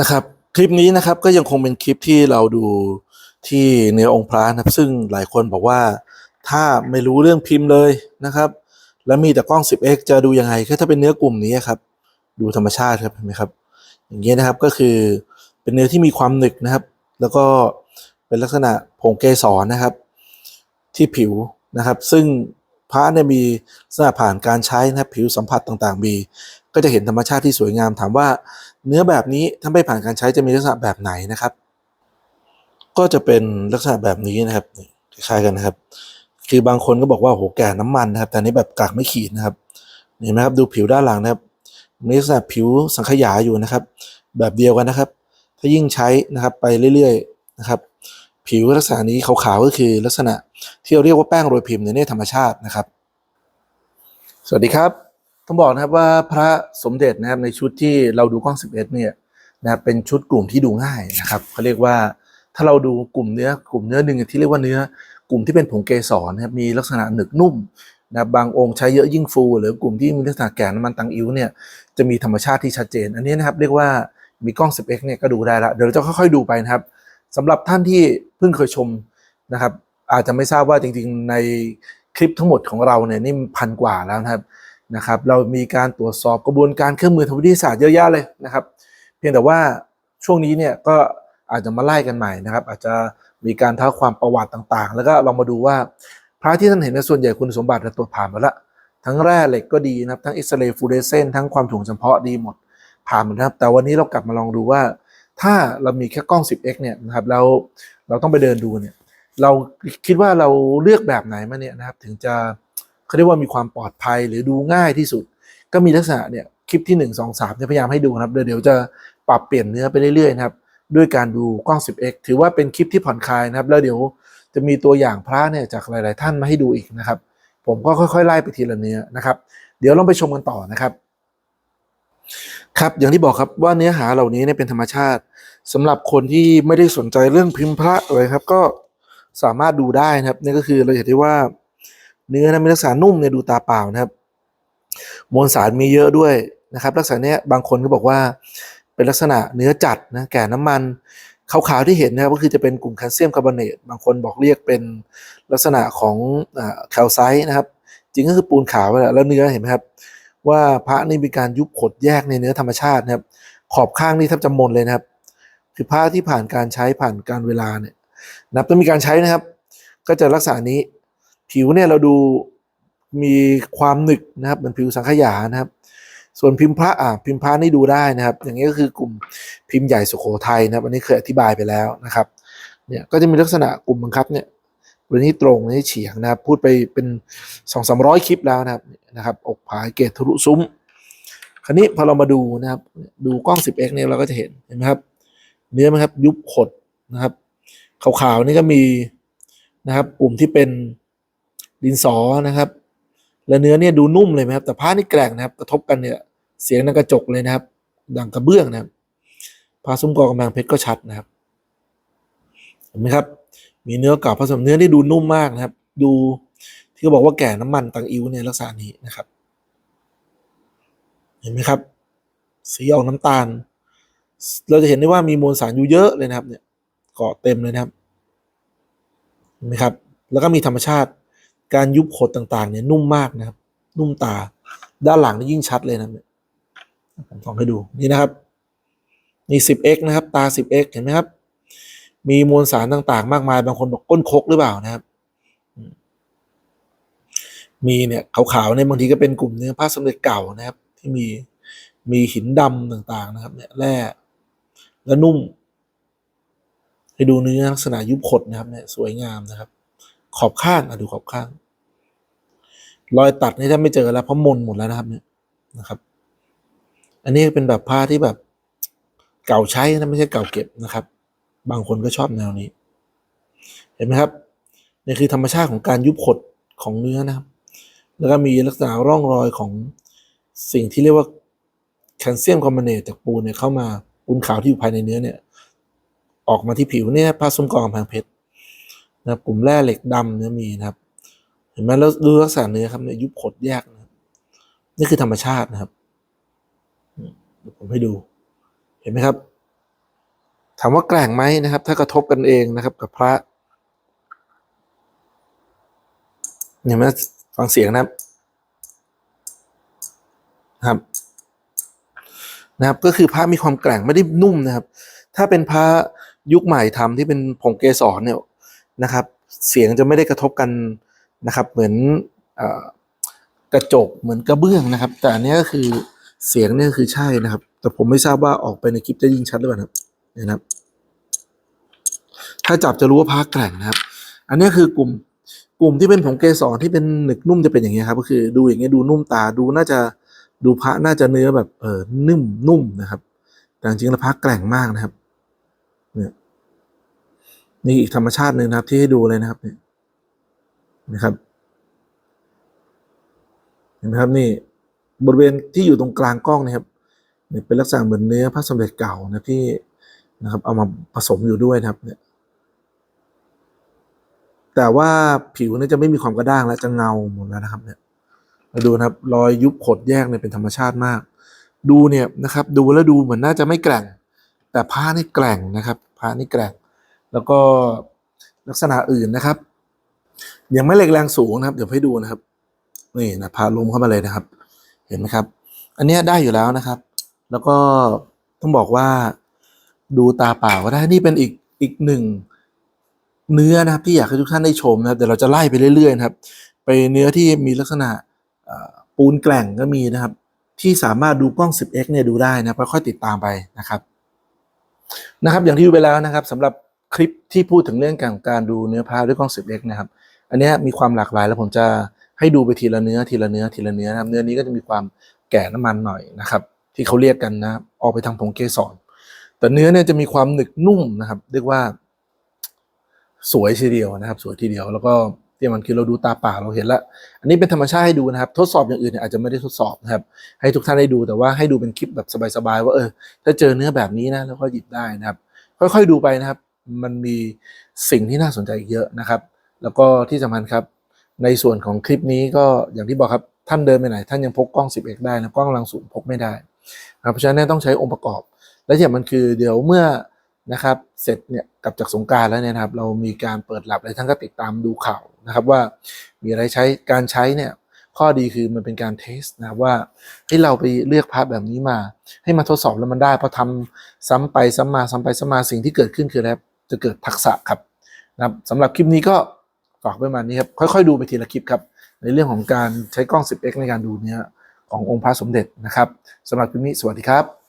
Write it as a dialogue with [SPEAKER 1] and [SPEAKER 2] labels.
[SPEAKER 1] นะครับ คลิปนี้นะครับก็ยังคงเป็นคลิปที่เราดูที่เนื้อองค์พระนะครับ ซึ่งหลายคนบอกว่าถ้าไม่รู้เรื่องพิมพ์เลยนะครับ แล้วมีแต่กล้อง 10x จะดูยังไงก็ถ้าเป็นเนื้อกลุ่มนี้ครับ ดูธรรมชาติครับเห็นไหมครับ อย่างเงี้ยนะครับก็คือเป็นเนื้อที่มีความหนึกนะครับ แล้วก็เป็นลักษณะผงเกสรนะครับ ที่ผิวนะครับ ซึ่งพระเนี่ยมีลักษณะผ่านการใช้นะครับผิวสัมผัสต่างๆ มี ก็จะเห็นธรรมชาติที่สวยงามถามว่า เนื้อแบบนี้ถ้าไม่ผ่านการใช้จะมีลักษณะแบบไหนนะครับ ก็จะเป็นลักษณะแบบนี้นะครับคล้ายๆกันนะครับ คือบางคนก็บอกว่าโหแก่น้ำมันนะครับ แต่นี้แบบกากไม่ขีดนะครับเห็นไหมครับดูผิวด้านหลังนะครับมีลักษณะผิวสังขยาอยู่นะครับ แบบเดียวกันนะครับ ถ้ายิ่งใช้นะครับไปเรื่อยๆนะครับ ผิวลักษณะนี้ขาวๆก็คือลักษณะที่เราเรียกว่าแป้งโรยพิมพ์ในเนี่ยธรรมชาตินะครับ สวัสดีครับ ต้องบอกนะครับว่าพระสมเด็จนะครับในชุดที่เราดูกล้อง 11 เนี่ยนะครับเป็นชุดกลุ่มที่ดูง่ายนะครับเขาเรียกว่าถ้าเราดูกลุ่มเนื้อกลุ่มเนื้อหนึ่งที่เรียกว่าเนื้อกลุ่มที่เป็นผงเกสรนะครับมีลักษณะหนึกนุ่มนะครับบางองค์ใช้เยอะยิ่งฟู หรือกลุ่มที่มีลักษณะแก่น้ำมันตังอิ้วเนี่ยจะมีธรรมชาติที่ชัดเจน อันนี้นะครับเรียกว่ามีกล้อง 10x เนี่ยก็ดูได้ละเดี๋ยวเราจะค่อยๆดูไปนะครับสำหรับท่านที่เพิ่งเคยชมนะครับอาจจะไม่ทราบว่าจริงๆในคลิปทั้งหมดของเราเนี่ยนี่พันกว่าแล้วนะครับ นะครับ เรามีการตรวจสอบกระบวนการเครื่องมือทางวิทยาศาสตร์เยอะแยะเลยนะครับ เพียงแต่ว่าช่วงนี้เนี่ยก็อาจจะมาไล่กันใหม่นะครับ อาจจะมีการเท้าความประวัติต่างๆ แล้วก็ลองมาดูว่าพระที่ท่านเห็นในส่วนใหญ่คุณสมบัติเราตรวจผ่านมาแล้วทั้งแร่เหล็กก็ดีนะครับทั้งอ็กซเรย์ฟลูออเรสเซนต์ทั้งความถ่วงเฉพาะดีหมดผ่านหมดนะครับ แต่วันนี้เรากลับมาลองดูว่า ถ้าเรามีแค่กล้อง 10x เนี่ยนะครับแล้วเราต้องไปเดินดูเนี่ยเราคิดว่าเราเลือกแบบไหนมาเนี่ยนะครับ ถึงจะ เขาเรียกว่ามีความปลอดภัยหรือดูง่ายที่สุด ก็มีลักษณะเนี่ยคลิปที่ 1 2 3จะพยายามให้ดูนะครับเดี๋ยวจะปรับเปลี่ยนเนื้อไปเรื่อยๆนะครับด้วยการดูกล้อง 10x ถือว่าเป็นคลิปที่ผ่อนคลายนะครับ แล้วเดี๋ยวจะมีตัวอย่างพระเนี่ยจากหลาย ๆ ท่านมาให้ดูอีกนะครับ ผมก็ค่อยๆไล่ไปทีละเนื้อนะครับ เดี๋ยวลองไปชมกันต่อนะครับ ครับอย่างที่บอกครับว่าเนื้อหาเหล่านี้เนี่ยเป็นธรรมชาติสำหรับคนที่ไม่ได้สนใจเรื่องพิมพ์พระเลยครับ ก็สามารถดูได้นะครับนี่ก็คือเราเห็นได้ว่า เนื้อนะมีลักษณะนุ่มเนี่ยดูตาเปล่านะครับ มวลสารมีเยอะด้วยนะครับ ลักษณะเนี้ยบางคนก็บอกว่าเป็นลักษณะเนื้อจัดนะแก่น้ำมันขาวๆที่เห็นนะครับก็คือจะเป็นกลุ่มแคลเซียมคาร์บอเนตบางคนบอกเรียกเป็นลักษณะของแคลไซต์นะครับ จริงก็คือปูนขาวและแล้วเนื้อเห็นไหมครับ ว่าพระนี่มีการยุบขดแยกในเนื้อธรรมชาตินะครับ ขอบข้างนี่แทบจะมนเลยนะครับ คือผ้าที่ผ่านการใช้ผ่านการเวลาเนี่ยนับต้องมีการใช้นะครับ ก็จะลักษณะนี้ ผิวเนี่ยเราดูมีความหนึกนะครับเหมือนผิวสังขยานะครับ ส่วนพิมพ์พระอ่าพิมพ์พระนี่ดูได้นะครับ อย่างนี้ก็คือกลุ่มพิมพ์ใหญ่สุโขทัยนะครับอันนี้เคยอธิบายไปแล้วนะครับเนี่ยก็จะมีลักษณะกลุ่มบังคับเนี่ยวันนี้ตรงวันนี้เฉียงนะครับ พูดไปเป็นสองสามร้อยคลิปแล้วนะครับนะครับอกผายเกตทะลุซุ้ม คราวนี้พอเรามาดูนะครับ ดูกล้อง 10x เนี่ยเราก็จะเห็นเห็นไหมครับ เนื้อไหมครับยุบขดนะครับขาวๆนี่ก็มีนะครับกลุ่มที่เป็น ดินสอนะครับ และเนื้อเนี่ยดูนุ่มเลยไหมครับ แต่ผ้านี่แกร่งนะครับ กระทบกันเนี่ยเสียงดังกระจกเลยนะครับ ดังกระเบื้องนะครับผ้าซุ้มกอกำแพงเพชรก็ชัดนะครับเห็นไหมครับ มีเนื้อเก่าผสมเนื้อที่ดูนุ่มมากนะครับ ดูที่เขาบอกว่าแก่น้ำมันตังอิ้วในลักษณะนี้นะครับ เห็นไหมครับ สีออกน้ำตาล เราจะเห็นได้ว่ามีมวลสารอยู่เยอะเลยนะครับ เนี่ยเกาะเต็มเลยนะครับเห็นไหมครับ แล้วก็มีธรรมชาติ การยุบขดต่างๆ เนี่ยนุ่มมากนะครับ นุ่มตา ด้านหลังนี่ยิ่งชัดเลยนะครับเนี่ยผมส่องให้ดูนี่นะครับนี่ 10x นะครับ ตา 10x เห็นไหมครับ มีมวลสารต่างๆ มากมาย บางคนบอกก้นคกหรือเปล่านะครับ มีเนี่ยขาวๆเนี่ยบางทีก็เป็นกลุ่มเนื้อผ้าสำเร็จเก่านะครับ ที่มีมีหินดำต่างๆนะครับ เนี่ยแร่และนุ่มให้ดูเนื้อลักษณะยุบขดนะครับเนี่ยสวยงามนะครับ ขอบข้างอะดูขอบข้าง รอยตัดนี่ถ้าไม่เจอแล้วเพราะมนหมดแล้วนะครับเนี่ยนะครับ อันนี้เป็นแบบผ้าที่แบบเก่าใช้นะไม่ใช่เก่าเก็บนะครับ บางคนก็ชอบแนวนี้ เห็นไหมครับนี่คือธรรมชาติของการยุบขดของเนื้อนะครับ แล้วก็มีลักษณะร่องรอยของสิ่งที่เรียกว่าแคลเซียมคอมบเนตจากปูนเนี่ยเข้ามาปูนขาวที่อยู่ภายในเนื้อเนี่ยออกมาที่ผิวเนี่ยผ้าซุ้มกองกำแพงเพชรนะครับกลุ่มแร่เหล็กดำเนี่ยมีนะครับ เห็นไหมแล้วดูลักษณะเนื้อครับเนี่ยยุบขดแยกนะครับ นี่คือธรรมชาตินะครับผมให้ดู เห็นไหมครับ ถามว่าแกร่งไหมนะครับ ถ้ากระทบกันเองนะครับ กับพระเห็นี่ยมันฟังเสียงนะครับนะครับ นะครับ ก็คือพระมีความแกร่งไม่ได้นุ่มนะครับ ถ้าเป็นพระยุคใหม่ทำที่เป็นผงเกสรเนี่ยนะครับ เสียงจะไม่ได้กระทบกัน นะครับเหมือนอกระจกเหมือนกระเบื้องนะครับ แต่อันนี้ก็คือเสียงเนี่ยคือใช่นะครับ แต่ผมไม่ทราบว่าออกไปในคลิปจะยิ่งชัดหรือเปล่านะครับเนี่ยนะครับ ถ้าจับจะรู้ว่าพระแกร่งนะครับ อันนี้คือกลุ่มกลุ่มที่เป็นผงเกสรที่เป็นหนึกนุ่มจะเป็นอย่างเงี้ยครับ ก็คือดูอย่างเงี้ยดูนุ่มตาดูน่าจะดูพระน่าจะเนื้อแบบเออนุ่มนุ่มนะครับ แต่จริงๆแล้วพระแกร่งมากนะครับ เนี่ยนี่อีกธรรมชาติหนึ่งนะครับ ที่ให้ดูเลยนะครับเนี่ย นะครับ เห็นไหมครับนี่บริเวณที่อยู่ตรงกลางกล้องนะครับเนี่ยเป็นลักษณะเหมือนเนื้อพระสมเด็จเก่านะที่นะครับ เอามาผสมอยู่ด้วยนะครับเนี่ยแต่ว่าผิวเนี่ยจะไม่มีความกระด้างและจะเงาหมดแล้วนะครับเนี่ยมาดูนะครับรอยยุบขดแยกเนี่ยเป็นธรรมชาติมาก ดูเนี่ยนะครับ ดูแล้วดูเหมือนน่าจะไม่แกร่ง แต่ผ้านี่แกร่งนะครับผ้านี่แกร่ง แล้วก็ลักษณะอื่นนะครับ ยังไม่เหล็กแรงสูงนะครับเดี๋ยวให้ดูนะครับ นี่นะพาลมเข้ามาเลยนะครับ เห็นไหมครับ อันนี้ได้อยู่แล้วนะครับ แล้วก็ต้องบอกว่าดูตาเปล่าก็ได้นี่เป็นอีกอีกหนึ่งเนื้อนะครับที่อยากให้ทุกท่านได้ชมนะครับเดี๋ยวเราจะไล่ไปเรื่อยๆนะครับ ไปเนื้อที่มีลักษณะปูนแกล่งก็มีนะครับ ที่สามารถดูกล้อง 10x เนี่ยดูได้นะค,ค่อยติดตามไปนะครับ นะครับ อย่างที่ดูไปแล้วนะครับสำหรับคลิปที่พูดถึงเรื่องการการดูเนื้อผ้าด้วยกล้อง 10x นะครับ อันเนี้ยมีความหลากหลายแล้วผมจะให้ดูไปทีละเนื้อทีละเนื้อทีละเนื้อนะครับเนื้อนี้ก็จะมีความแก่น้ำมันหน่อยนะครับ ที่เขาเรียกกันนะครับออกไปทางผงเกสรแต่เนื้อเนี่ยจะมีความหนึกนุ่มนะครับ เรียกว่า สวยทีเดียวนะครับ สวยทีเดียวแล้วก็ที่มันคือเราดูตาป่าเราเห็นล้วอันนี้เป็นธรรมชาติให้ดูนะครับ ทดสอบอย่างอื่นเนี่ยอาจจะไม่ได้ทดสอบนะครับ ให้ทุกท่านได้ดูแต่ว่าให้ดูเป็นคลิปแบบสบายๆว่าเออถ้าเจอเนื้อแบบนี้นะแล้วก็หยิบได้นะครับ ค่อยๆดูไปนะครับ มันมีสิ่งที่น่าสนใจเยอะนะครับ แล้วก็ที่สำคัญครับ ในส่วนของคลิปนี้ก็อย่างที่บอกครับท่านเดินไปไหน ท่านยังพกกล้อง 10x ได้นะกล้องลังสูงพกไม่ได้ครับเพราะฉะนั้นต้องใช้องค์ประกอบ และที่สำคัญคือเดี๋ยวเมื่อนะครับเสร็จเนี่ยกลับจากสงกรารแล้วเนี่ยนะครับ เรามีการเปิดหลับอะไรท่านก็ติดตามดูข่าวนะครับว่ามีอะไรใช้การใช้เนี่ยข้อดีคือมันเป็นการเทสนะครับว่าให้เราไปเลือกพาร์ทแบบนี้มา ให้มาทดสอบแล้วมันได้พอทำซ้ำไปซ้ำมาซ้ำไปซ้ำมาสิ่งที่เกิดขึ้นคืออะไรจะเกิดทักษะครับนะครับสำหรับคลิปนี้ก็ ฝากไว้ประมาณนี้ครับค่อยๆดูไปทีละคลิปครับในเรื่องของการใช้กล้อง 10x ในการดูเนื้อขององค์พระสมเด็จนะครับสำหรับคลิปนี้สวัสดีครับ